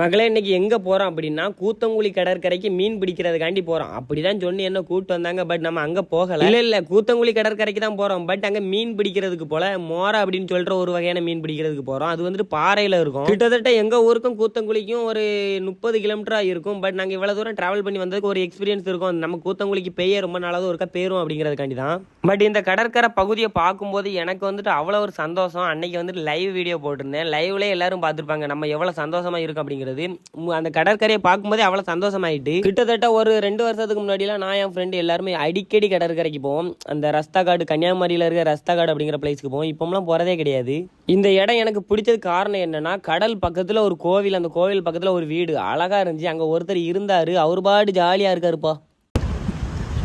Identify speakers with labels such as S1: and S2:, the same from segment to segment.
S1: மகளே இன்னைக்கு எங்க போறோம் அப்படின்னா கூத்தங்குழி கடற்கரைக்கு மீன் பிடிக்கிறதுக்காண்டி போறோம். அப்படிதான் சொன்னி என்ன கூட்டு வந்தாங்க பட் நம்ம அங்க போகல. இல்ல இல்ல. கூத்தங்குழி கடற்கரைக்கு தான் போறோம். பட் அங்க மீன் பிடிக்கிறதுக்கு போல மோரா அப்படின்னு சொல்ற ஒரு வகையான மீன் பிடிக்கிறதுக்கு போறோம். அது வந்துட்டு பாறையில இருக்கும். கிட்டத்தட்ட எங்க ஊருக்கும் கூத்தங்குழிக்கும் ஒரு முப்பது கிலோமீட்டரா இருக்கும். பட் நாங்க இவ்வளவு தூரம் டிராவல் பண்ணி வந்ததுக்கு ஒரு எக்ஸ்பீரியன்ஸ் இருக்கும். நம்ம கூத்தங்குழிக்கு பெய்ய ரொம்ப நாளாவது ஒருக்கா பேரும் அப்படிங்கிறதுக்காண்டி தான். பட் இந்த கடற்கரை பகுதியை பார்க்கும்போது எனக்கு வந்துட்டு அவ்வளோ ஒரு சந்தோஷம். அன்னைக்கு வந்துட்டு லைவ் வீடியோ போட்டிருந்தேன். லைவ்ல எல்லாரும் பார்த்துருப்பாங்க. நம்ம எவ்வளோ சந்தோஷமா இருக்கும் அப்படிங்கிறது. உம், அந்த கடற்கரையை பார்க்கும்போதே அவ்வளோ சந்தோஷமாயிட்டு கிட்டத்தட்ட ஒரு ரெண்டு வருஷத்துக்கு முன்னாடிலாம் நான் என் ஃப்ரெண்டு எல்லாருமே அடிக்கடி கடற்கரைக்கு போவோம். அந்த ரஸ்தா காடு கன்னியாகுமரியில் இருக்கிற ரஸ்தா காடு அப்படிங்கிற பிளேஸ்க்கு போவோம். இப்போம்லாம் போகிறதே கிடையாது. இந்த இடம் எனக்கு பிடிச்சது காரணம் என்னன்னா கடல் பக்கத்தில் ஒரு கோவில் அந்த கோவில் பக்கத்தில் ஒரு வீடு. அழகா இருந்துச்சு. அங்கே ஒருத்தர் இருந்தார். அவர் பாடு ஜாலியாக இருக்காருப்பா.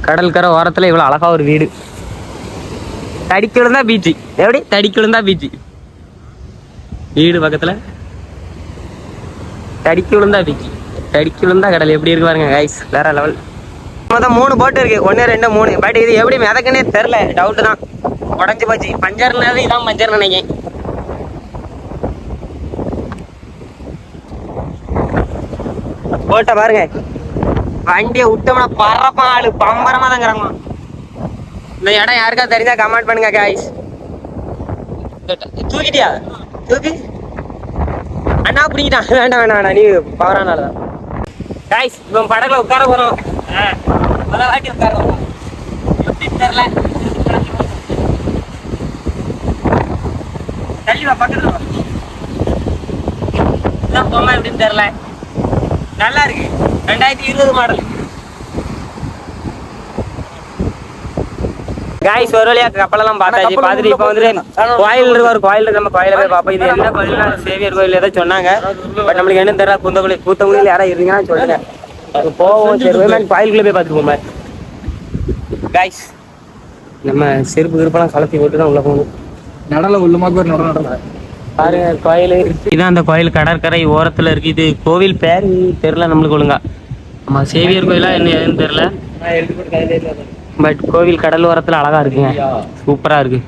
S1: கடற்கரை ஓரத்தில் இவ்வளோ அழகா ஒரு வீடு. தடிக்கிழந்தா பீச்சு எப்படி? தடிக்கிழந்தா பீச்சு வீடு பக்கத்தில். தடிக்கு விழுந்தா பீச்சு தடிக்கு விழுந்தா கடல். எப்படி இருக்கு பாருங்க கைஸ் வேற லெவல் மொத்தம் மூணு போட்டு இருக்கு. ஒன்று ரெண்டு மூணு. பட் இது எப்படி மிதக்குன்னே தெரில டவுட் தான். உடஞ்சி போச்சு. பஞ்சர்னாது இதான் பஞ்சர் நினைக்கிறேன். போட்ட பாருங்க. வண்டியை விட்டோம்னா பறப்பான் ஆளு பம்பரமா தாங்கிறாங்க இந்த இடம் யாருக்கா தெரிஞ்சா கமெண்ட் பண்ணுங்க காய்ஸ் தூக்கிட்டியா? தூக்கி? அண்ணா பிடிக்கிட்டான் வேண்டாம் வேண்டாம் வேண்டாம் நீ பவரானால தான் கைஸ் இவன் படகுல உட்கார போறோம். முதல் வாட்டி உட்கார போறோம். எப்படி தெரியல? தள்ளி வா பக்கத்துல இதான் போமா எப்படின்னு தெரியல. நல்லா இருக்கு. ரெண்டாயிரத்தி இருபது மாடல் காய்ஸ் ஒரு வழியா கப்பலெல்லாம் பார்த்தாச்சு. பார்த்துட்டு இப்போ வந்துட்டு கோயில் இருக்கு ஒரு கோயில் நம்ம கோயில போய் பார்ப்போம். இது என்ன கோயில்னா சேவியர் கோயில் ஏதோ சொன்னாங்க. பட் நம்மளுக்கு என்ன தெரியல குந்தகுழி கூத்தங்குழியில் யாரா இருந்தீங்கன்னா சொல்லுங்க போவோம். சரி கோயிலுக்குள்ள போய் பார்த்துட்டு போமா காய்ஸ் நம்ம செருப்பு கிருப்பெல்லாம் கலத்தி போட்டு தான் உள்ள போகணும்.
S2: நடல உள்ளமாக்கு ஒரு நட நடல.
S1: பாருங்க கோயில். இதான் அந்த கோயில் கடற்கரை ஓரத்துல இருக்கு. இது கோவில் பேர் தெரியல நம்மளுக்கு ஒழுங்கா. ஆமா சேவியர் கோயிலா என்ன ஏதுன்னு தெரியல. பட் கோவில் கடல் ஓரத்துல அழகா இருக்குங்க. சூப்பரா இருக்கு.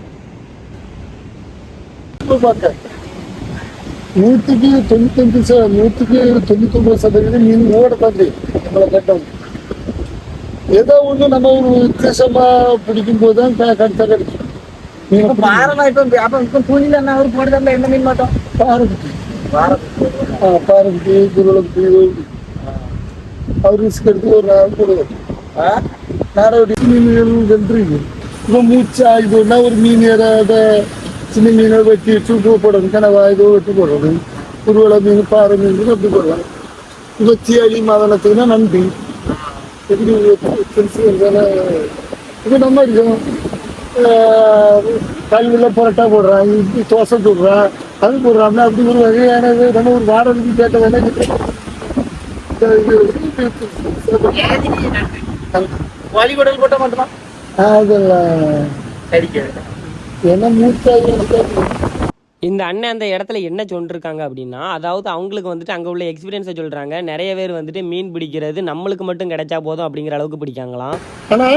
S3: நூற்றுக்கு தொண்ணூத்தஞ்சு நூற்றுக்கு தொண்ணூத்தொம்பது சதவீதம் மீன் ஓட தம்பி. நம்மளை கட்டம். ஏதோ ஒண்ணு நம்ம ஒரு வித்தியாசமா பிடிக்கும் போது தான் க- கடிச்சா கிடைக்கும் பிடிக்கும்.
S2: பாரமா இப்ப அப்ப இப்ப தூணில என்ன அவர் போடுறதுல என்ன மீன் மாட்டோம்?
S3: பாறைக்குட்டி ஆ அவர் ரிஸ்க் எடுத்து ஒரு நாள் போடுவார். நாடோடி மீன்கள் வென்றிருக்கு இப்போ மூச்சா இதுனா ஒரு மீன் ஏறாத சின்ன மீனை வெட்டி சூப்பு போடணும் கனவா இதோ வெட்டி போடுறது குருவலை மீன் பாறை மீன் அப்படி போடலாம் இப்போ தியாளி மதனத்துக்குன்னா நன்றி. எப்படி இப்போ நம்ம அடிக்கும் கல்வியில் புரட்டா போடுறான் இப்படி தோசை போடுறான் அது போடுறான் அப்படி ஒரு வகையான நம்ம ஒரு வாடகைக்கு கேட்ட வேலை
S2: வலி குடல் போட்ட மாட்டோமா?
S3: அதெல்லாம்
S2: சரிக்கிறது
S3: என்ன மூச்சாக
S1: இந்த அண்ணன் அந்த இடத்துல என்ன சொல்லிருக்காங்க அப்படின்னா அதாவது அவங்களுக்கு வந்துட்டு அங்கே உள்ள எக்ஸ்பீரியன்ஸை சொல்கிறாங்க நிறைய பேர் வந்துட்டு மீன் பிடிக்கிறது நம்மளுக்கு மட்டும் கிடைச்சா போதும் அப்படிங்கிற அளவுக்கு பிடிக்காங்களாம்.
S3: ஆனா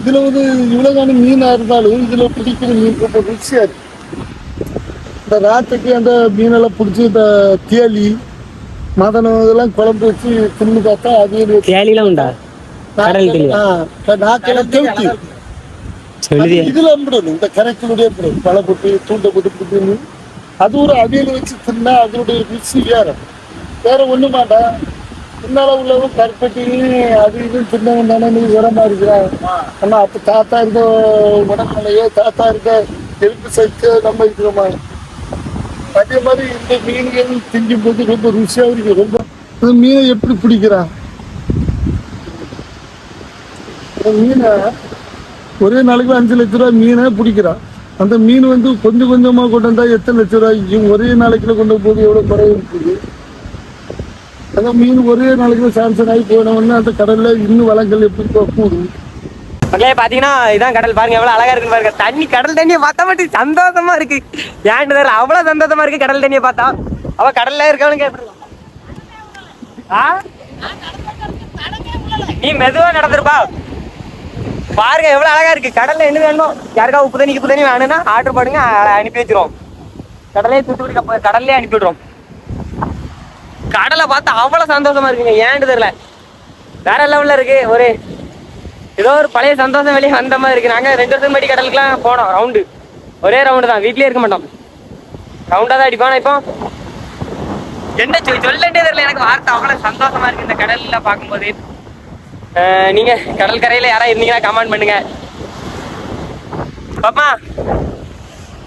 S3: இதுல வந்து இவ்வளவுதான மீனா இருந்தாலும் இதுல பிடிக்கிற மீன் ரொம்ப இருக்கு. இந்த ராத்துக்கு அந்த மீனெல்லாம் பிடிச்சி இந்த தேலி மதனம் இதெல்லாம் குழம்பு வச்சு தின்னு பார்த்தா அது
S1: தேலிலாம் உண்டா? கடல் சொல்லுதே
S3: அது இதுல அம்பிடணும் இந்த கரைக்குள்ளே அம்பிடணும் பழ போட்டு தூண்டை போட்டு பிடிக்கணும் அது ஒரு அவியல் வச்சு தின்னா அதனுடைய ருசி வேற. வேற ஒண்ணு மாட்டா பின்னால உள்ளவங்க கருப்பட்டி அது இது தின்னவன் தானே நீ உரமா இருக்கிறான் ஆனா அப்ப தாத்தா இருந்த உடம்புலையோ தாத்தா இருந்த எலும்பு சைத்து நம்ம இருக்கிறோமா? அதே மாதிரி இந்த மீன்கள் திங்கும் போது ரொம்ப ருசியா இருக்கு ரொம்ப மீனை எப்படி பிடிக்கிறான் இந்த மீனை ஒரே நாளைக்கு அஞ்சு லட்ச ரூபாய் மீனை பிடிக்கிறான் அந்த மீன் வந்து கொஞ்சம் கொஞ்சமா கொண்டு வந்தால் எத்தனை லட்ச ரூபாய்க்கும் ஒரே நாளைக்குள்ள கொண்டு போது எவ்வளவு குறைவு இருக்குது? அந்த மீன் ஒரே நாளைக்குள்ள சாம்சன் ஆகி போனவொடனே அந்த கடல்ல இன்னும் வளங்கள் எப்படி போ- கூடும்
S1: மக்களே பாத்தீங்கன்னா இதான் கடல். பாருங்க எவ்வளவு அழகா இருக்குன்னு பாருங்க. தண்ணி கடல் தண்ணியை பார்த்தா மட்டும் சந்தோஷமா இருக்கு. ஏன்னு தெரியல அவ்வளவு சந்தோஷமா இருக்கு கடல் தண்ணியை பார்த்தா. அவ கடல்ல இருக்கவனு ஆ? நீ மெதுவா நடந்துருப்பா. பாருங்க எவ்வளவு அழகா இருக்கு. கடல்ல என்ன வேணும் யாருக்கா உப்பு தண்ணி உப்பு தண்ணி வேணும்னா ஆர்டர் பண்ணுங்க அனுப்பி வச்சிருவோம். கடலே தூத்துக்குடி கப்ப- கடல்லே அனுப்பி விடுறோம் கடலை பார்த்தா அவ்வளவு சந்தோஷமா இருக்குங்க. ஏன்னு தெரியல. வேற லெவல்ல இருக்கு. ஒரு ஏதோ ஒரு பழைய சந்தோஷம் வெளியே வந்த மாதிரி இருக்கு. நாங்க ரெண்டு வருஷம் முன்னாடி கடலுக்குலாம் போனோம் ரவுண்டு ஒரே ரவுண்டு தான். வீட்லயே இருக்க மாட்டோம். ரவுண்டா தான் அடிப்பானா இப்போ என்ன சொல் தெரியல. எனக்கு வார்த்தை அவ்வளவு சந்தோஷமா இருக்கு. இந்த கடல்ல பார்க்கும்போது. நீங்க கடல் கரையில யாரா இருந்தீங்கன்னா கமெண்ட் பண்ணுங்க. பாப்பா.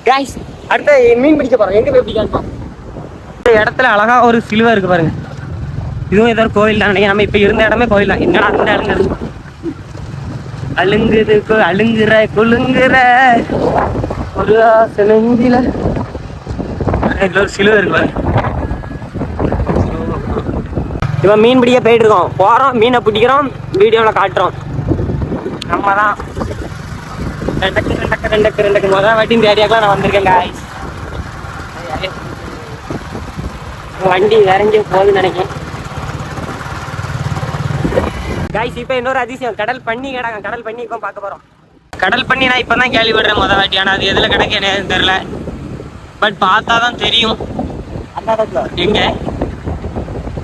S1: காய்ஸ் அடுத்த மீன் பிடிக்க போறோம். எங்க போய் பிடிக்கலாம் இந்த இடத்துல அழகா ஒரு சிலுவை இருக்கு பாருங்க. இதுவும் ஏதோ கோயில் தான். நினைக்கிறேன் நம்ம இப்ப இருந்த இடமே கோயில் தான். என்னடா அந்த இடங்க இருக்கு? அழுங்குது அழுங்குற குலுங்குற. ஒரு நெஞ்சில. இதுல ஒரு சிலுவை இருக்கு பாருங்க. இவன் மீன் பிடிக்க போயிட்டு இருக்கோம் போறோம் மீனை பிடிக்கிறோம் வீடியோவில் காட்டுறோம். நம்ம தான் ரெண்டக்கு ரெண்டக்கு ரெண்டக்கு ரெண்டக்கு. முதல் வாட்டி இந்த ஏரியாக்கெலாம் நான் வந்திருக்கேன் guys. வண்டி எங்கேயும் போகுதுன்னு நினைக்கிறேன். காய்ஸ் இப்போ இன்னொரு அதிசயம். கடல் பண்ணி கிடங்க கடல் பண்ணி இப்போ பார்க்க போறோம். கடல் பண்ணி நான் இப்போ தான் கேள்விப்படுறேன் முத வாட்டி. ஆனால் அது எதில் கிடக்கு எனக்கு தெரியல. பட் பார்த்தா தான் தெரியும் எங்க?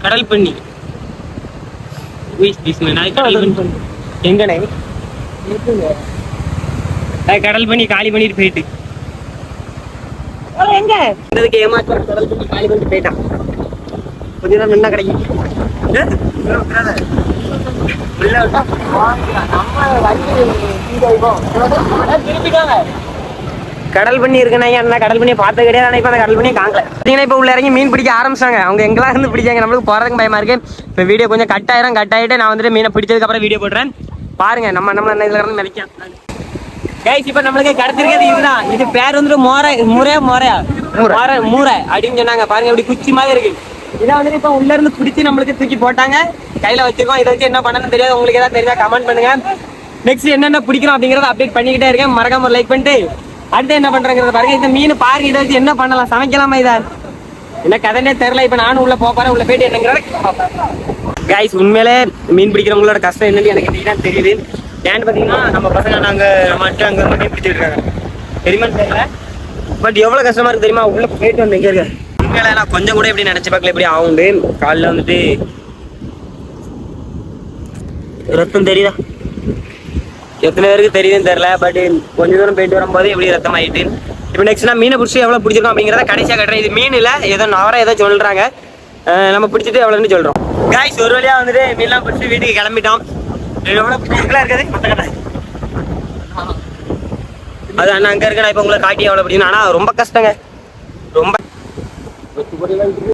S1: கடல் பண்ணி. எங்கண்ணே கடல் பண்ணி. காலி பண்ணிட்டு போயிட்டு. எங்க? இதுக்கு ஏமாற்றம் கடல் பண்ணி காலி பண்ணிட்டு போயிட்டான். கொஞ்ச நேரம் நின்னா கிடைக்கும் திருப்பிட்டாங்க. கடல் பண்ணி இருக்குண்ணா அண்ணா கடல் பண்ணி பார்த்த கிடையாது. ஆனால் இப்போ அந்த கடல் பண்ணி காங்கல பார்த்தீங்கன்னா இப்போ உள்ள இறங்கி மீன் பிடிக்க ஆரம்பிச்சாங்க. அவங்க எங்கெல்லாம் இருந்து பிடிச்சாங்க நம்மளுக்கு போகிறதுக்கு பயமா இருக்கு. இப்போ வீடியோ கொஞ்சம் கட் ஆயிரும் கட் ஆகிட்டு நான் வந்துட்டு மீனை பிடிச்சதுக்கு அப்புறம் வீடியோ போடுறேன். பாருங்க நம்ம நம்ம என்ன இதில் இருந்து மிதிക്കാം கைஸ் இப்போ நம்மளுக்கு கிடைச்சிருக்கிறது இதுதான். இது பேர் வந்துட்டு மோரை முறையா மோரையா? மோரை மூரை அப்படின்னு சொன்னாங்க. பாருங்க இப்படி குச்சி மாதிரி இருக்கு. இதை வந்துட்டு இப்போ உள்ள இருந்து பிடிச்சி நம்மளுக்கு தூக்கி போட்டாங்க. கையில வச்சிருக்கோம். இதை வச்சு என்ன பண்ணணும்னு தெரியாது. உங்களுக்கு ஏதாவது தெரிஞ்சா கமெண்ட் பண்ணுங்க. நெக்ஸ்ட் என்னென்ன பிடிக்கிறோம் அப்படிங்கறத அப்டேட் பண்ணிக்கிட்டே இருக்கேன். மறக்காம லைக் பண்ணிட்டு அடுத்து என்ன பண்றேங்கிறத பாருங்க. இந்த மீன் பாருங்க இதை வச்சு என்ன பண்ணலாம்? சமைக்கலாமா இதா? என்ன கதனே தெரியல. இப்ப நானும் உள்ள போறேன். உள்ள போயிட்டு என்னங்கிறத கைஸ் உண்மையிலே மீன் பிடிக்கிறவங்களோட கஷ்டம் என்னன்னு எனக்கு இன்னைக்கு தான் தெரியுது. ஏன்னு பார்த்தீங்கன்னா நம்ம பசங்க நாங்க மட்டும் அங்க மீன் பிடிச்சிட்டு இருக்காங்க. தெரியுமான்னு தெரியல. பட் எவ்வளவு கஷ்டமா இருக்கு தெரியுமா? உள்ள போயிட்டு வந்து எங்கே இருக்க உண்மையில நான் கொஞ்சம் கூட எப்படி நினைச்சு பார்க்கல எப்படி ஆகுண்டு காலைல வந்துட்டு ரத்தம் தெரியுதா? எத்தனை பேருக்கு தெரியுதுன்னு தெரியல பட் கொஞ்ச தூரம் போயிட்டு வரும்போது எப்படி ரத்தம் ஆயிட்டு இப்போ நெக்ஸ்ட் நான் மீனை பிடிச்சி எவ்வளோ பிடிச்சிருக்கோம் அப்படிங்கிறத கடைசியாக கட்டுறேன். இது மீன் இல்லை ஏதோ நவரம் ஏதோ சொல்கிறாங்க நம்ம பிடிச்சிட்டு எவ்வளோன்னு சொல்கிறோம் காய்ஸ் ஒரு வழியாக வந்துட்டு மீன்லாம் பிடிச்சி வீட்டுக்கு கிளம்பிட்டோம். எவ்வளோ பிடிச்சிருக்கலாம் இருக்குது? மற்ற கடை அது அண்ணா அங்கே நான் இப்போ உங்களை காட்டி எவ்வளோ பிடிக்கணும் ஆனால் ரொம்ப கஷ்டங்க. ரொம்ப